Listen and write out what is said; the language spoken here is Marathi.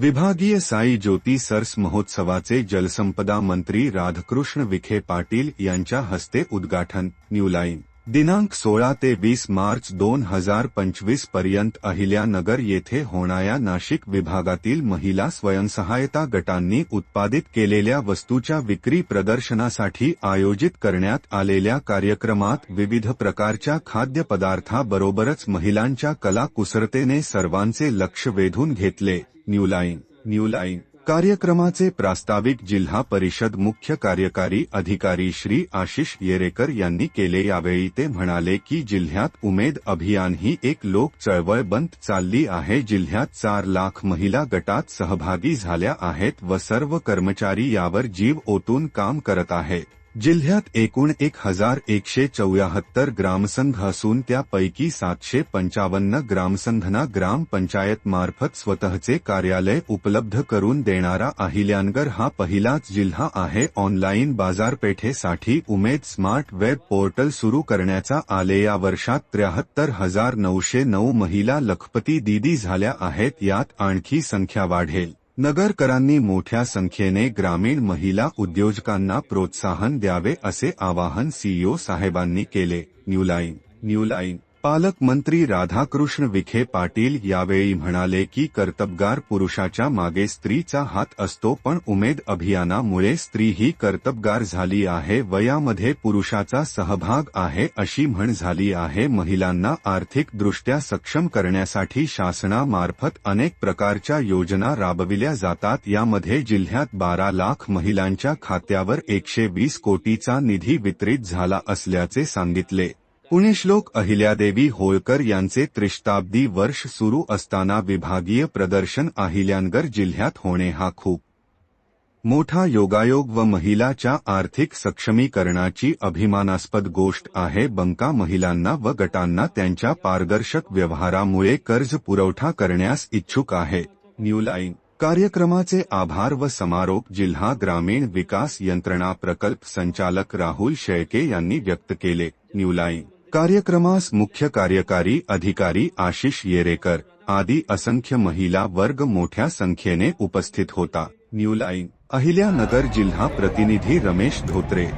विभागीय साई ज्योती सर्स महोत्सवाचे जलसंपदा मंत्री राधाकृष्ण विखे पाटील यांच्या हस्ते उद्घाटन न्यू लाईन. दिनांक सोळा ते वीस मार्च दोन हजार पंचवीसपर्यंत अहिल्यानगर येथे होणाऱ्या नाशिक विभागातील महिला स्वयंसहायता गटांनी उत्पादित केलेल्या वस्तूच्या विक्री प्रदर्शनासाठी आयोजित करण्यात आलेल्या कार्यक्रमात विविध प्रकारच्या खाद्यपदार्थाबरोबरच महिलांच्या कलाकुसरतेने सर्वांचे लक्ष वेधून घेतले. New line new line. कार्यक्रमाचे प्रास्ताविक जिल्हा परिषद मुख्य कार्यकारी अधिकारी श्री आशिष येरेकर यांनी केले यावेळी ते म्हणाले की जिल्ह्यात उमेद अभियान ही एक लोक चळवळ बनत चालली आहे. जिल्ह्यात चार लाख महिला गटात सहभागी झाल्या आहेत व सर्व कर्मचारी यावर जीव ओतून काम करत आहेत. जिल्ह्यात एकूण एक हजार एकशे चौऱ्याहत्तर ग्रामसंघ असून त्यापैकी सातशे पंचावन्न ग्रामसंघना ग्रामपंचायत मार्फत स्वतःचे कार्यालय उपलब्ध करून देणारा अहिल्यानगर हा पहिलाच जिल्हा आहे. ऑनलाईन बाजारपेठेसाठी उमेद स्मार्ट वेब पोर्टल सुरू करण्याचा आले या वर्षात त्र्याहत्तर हजार नऊशे नऊ महिला लखपती दिदी झाल्या आहेत. यात आणखी संख्या वाढेल. नगरकरांनी मोठ्या संख्येने ग्रामीण महिला उद्योजकांना प्रोत्साहन द्यावे असे आवाहन सीईओ साहेबांनी केले. न्यू लाईन न्यू पालकमंत्री राधाकृष्ण विखे पाटील यावेळी म्हणाले की कर्तबगार पुरुषाच्या मागे स्त्रीचा हात असतो पण उमेद अभियानामुळे स्त्री ही कर्तबगार झाली आहे वयामध्ये पुरुषाचा सहभाग आहे अशी म्हण झाली आहे. महिलांना आर्थिकदृष्ट्या सक्षम करण्यासाठी शासनामार्फत अनेक प्रकारच्या योजना राबविल्या जातात. यामध्ये जिल्ह्यात बारा लाख महिलांच्या खात्यावर एकशे वीस कोटीचा निधी वितरित झाला असल्याचे सांगितले. पुण्यश्लोक अहिल्यादेवी होळकर यांचे त्रिशताब्दी वर्ष सुरू असताना विभागीय प्रदर्शन अहिल्यानगर जिल्ह्यात होणे हा खूप मोठा योगायोग व महिलाच्या आर्थिक सक्षमीकरणाची अभिमानास्पद गोष्ट आहे. बंका महिलांना व गटांना त्यांच्या पारदर्शक व्यवहारामुळे कर्ज पुरवठा करण्यास इच्छुक आहे. न्यूलाईन कार्यक्रमाचे आभार व समारोप जिल्हा ग्रामीण विकास यंत्रणा प्रकल्प संचालक राहुल शेळके यांनी व्यक्त केले. New line. कार्यक्रमास मुख्य कार्यकारी अधिकारी आशिष येरेकर आदी असंख्य महिला वर्ग मोठ्या संख्येने उपस्थित होता. न्यूलाईन अहिल्यानगर जिल्हा प्रतिनिधी रमेश धोत्रे.